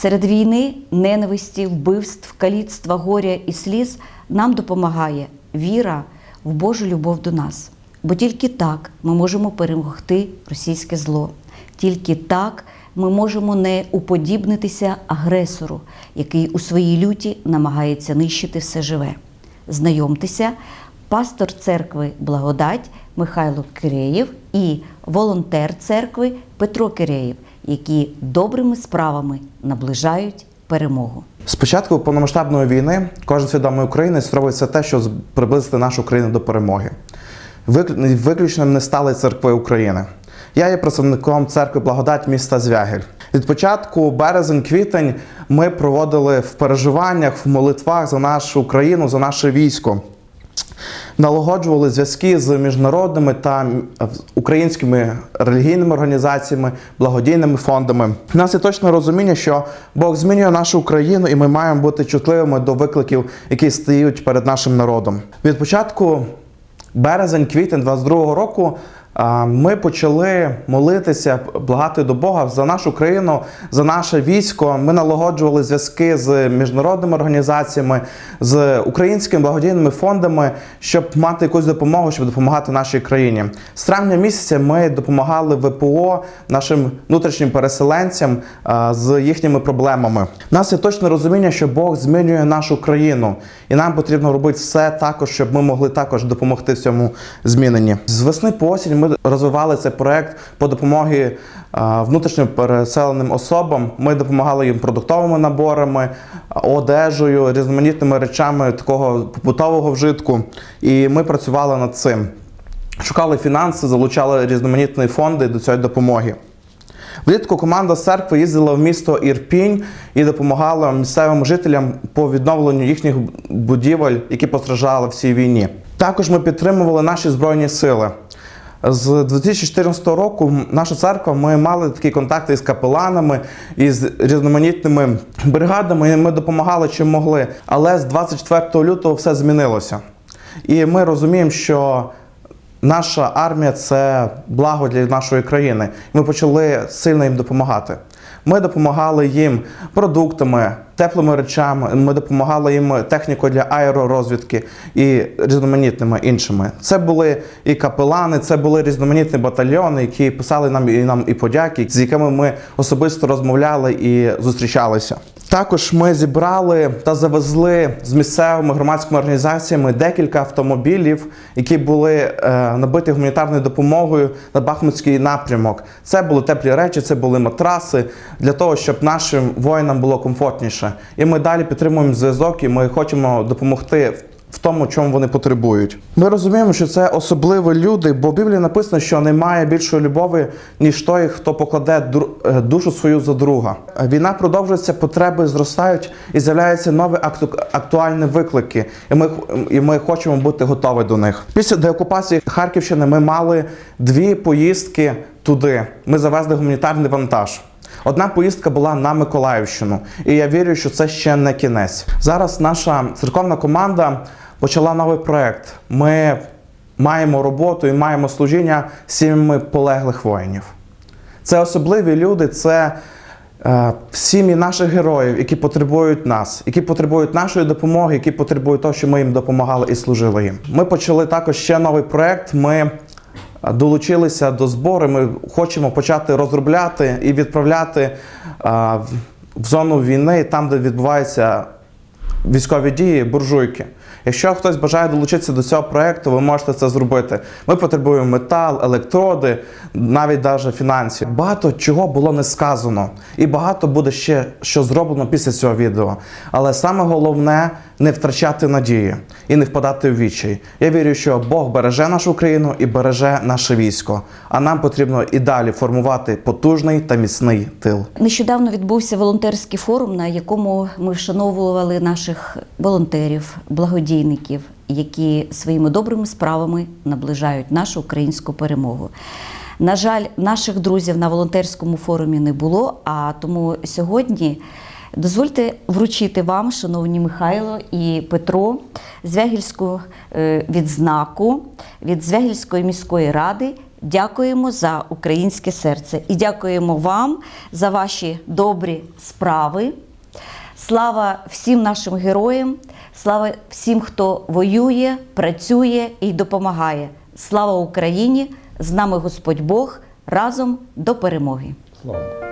Серед війни, ненависті, вбивств, каліцтва, горя і сліз нам допомагає віра в Божу любов до нас. Бо тільки так ми можемо перемогти російське зло. Тільки так ми можемо не уподібнитися агресору, який у своїй люті намагається нищити все живе. Знайомтеся, пастор церкви Благодать Михайло Киреєв і волонтер церкви Петро Киреєв, які добрими справами наближають перемогу. З початку повномасштабної війни кожен свідомий українець робить все те, щоб приблизити нашу країну до перемоги. Виклю- Виключним не стали церкви України. Я є представником церкви Благодать міста Звягель. Від початку березень-квітень ми проводили в переживаннях, в молитвах за нашу країну, за наше військо. Налагоджували зв'язки з міжнародними та українськими релігійними організаціями, благодійними фондами. У нас є точне розуміння, що Бог змінює нашу країну, і ми маємо бути чутливими до викликів, які стають перед нашим народом. Від початку березень-квітень 22-го року ми почали молитися, благати до Бога за нашу країну, за наше військо. Ми налагоджували зв'язки з міжнародними організаціями, з українськими благодійними фондами, щоб мати якусь допомогу, щоб допомагати нашій країні. З травня місяця ми допомагали ВПО нашим внутрішнім переселенцям з їхніми проблемами. У нас є точне розуміння, що Бог змінює нашу країну, і нам потрібно робити все також, щоб ми могли також допомогти в цьому зміненні. З весни по осінь ми розвивали цей проект по допомогі внутрішньо переселеним особам. Ми допомагали їм продуктовими наборами, одежею, різноманітними речами такого побутового вжитку. І ми працювали над цим. Шукали фінанси, залучали різноманітні фонди до цієї допомоги. Влітку команда з церкви їздила в місто Ірпінь і допомагала місцевим жителям по відновленню їхніх будівель, які постраждали в цій війні. Також ми підтримували наші збройні сили. З 2014 року наша церква ми мали такі контакти із капеланами із різноманітними бригадами. і Ми допомагали чим могли. Але з 24 лютого все змінилося. І ми розуміємо, що наша армія це благо для нашої країни. Ми почали сильно їм допомагати. Ми допомагали їм продуктами, теплими речами. Ми допомагали їм технікою для аеророзвідки і різноманітними іншими. Це були і капелани, це були різноманітні батальйони, які писали нам і нам і подяки, з якими ми особисто розмовляли і зустрічалися. Також ми зібрали та завезли з місцевими громадськими організаціями декілька автомобілів, які були е, набиті гуманітарною допомогою на Бахмутський напрямок. Це були теплі речі, це були матраси для того, щоб нашим воїнам було комфортніше. І ми далі підтримуємо зв'язок, і ми хочемо допомогти в- тому, чому вони потребують. Ми розуміємо, що це особливі люди, бо в Біблії написано, що немає більшої любові, ніж той, хто покладе е, душу свою за друга. Війна продовжується, потреби зростають і з'являються нові акту- актуальні виклики. І ми, і ми хочемо бути готові до них. Після деокупації Харківщини ми мали дві поїздки туди. Ми завезли гуманітарний вантаж. Одна поїздка була на Миколаївщину, і я вірю, що це ще не кінець. Зараз наша церковна команда почала новий проект. Ми маємо роботу і маємо служіння сім'ями полеглих воїнів. Це особливі люди, це е, сім'ї наших героїв, які потребують нас, які потребують нашої допомоги, які потребують того, що ми їм допомагали і служили їм. Ми почали також ще новий проект. Ми долучилися до збору. Ми хочемо почати розробляти і відправляти е, в- зону війни, там, де відбуваються військові дії, буржуйки. Якщо хтось бажає долучитися до цього проекту, ви можете це зробити. Ми потребуємо метал, електроди, навіть навіть фінансів. Багато чого було не сказано, і багато буде ще що зроблено після цього відео. Але саме головне не втрачати надії і не впадати в відчай. Я вірю, що Бог береже нашу країну і береже наше військо. А нам потрібно і далі формувати потужний та міцний тил. Нещодавно відбувся волонтерський форум, на якому ми вшановували наших волонтерів, благодійників, які своїми добрими справами наближають нашу українську перемогу. На жаль, наших друзів на волонтерському форумі не було, а тому сьогодні дозвольте вручити вам, шановні Михайло і Петро, Звягільську е, відзнаку від Звягільської міської ради Дякуємо за українське серце і дякуємо вам за ваші добрі справи. Слава всім нашим героям, слава всім, хто воює, працює і допомагає. Слава Україні! З нами Господь Бог разом до перемоги! Слава.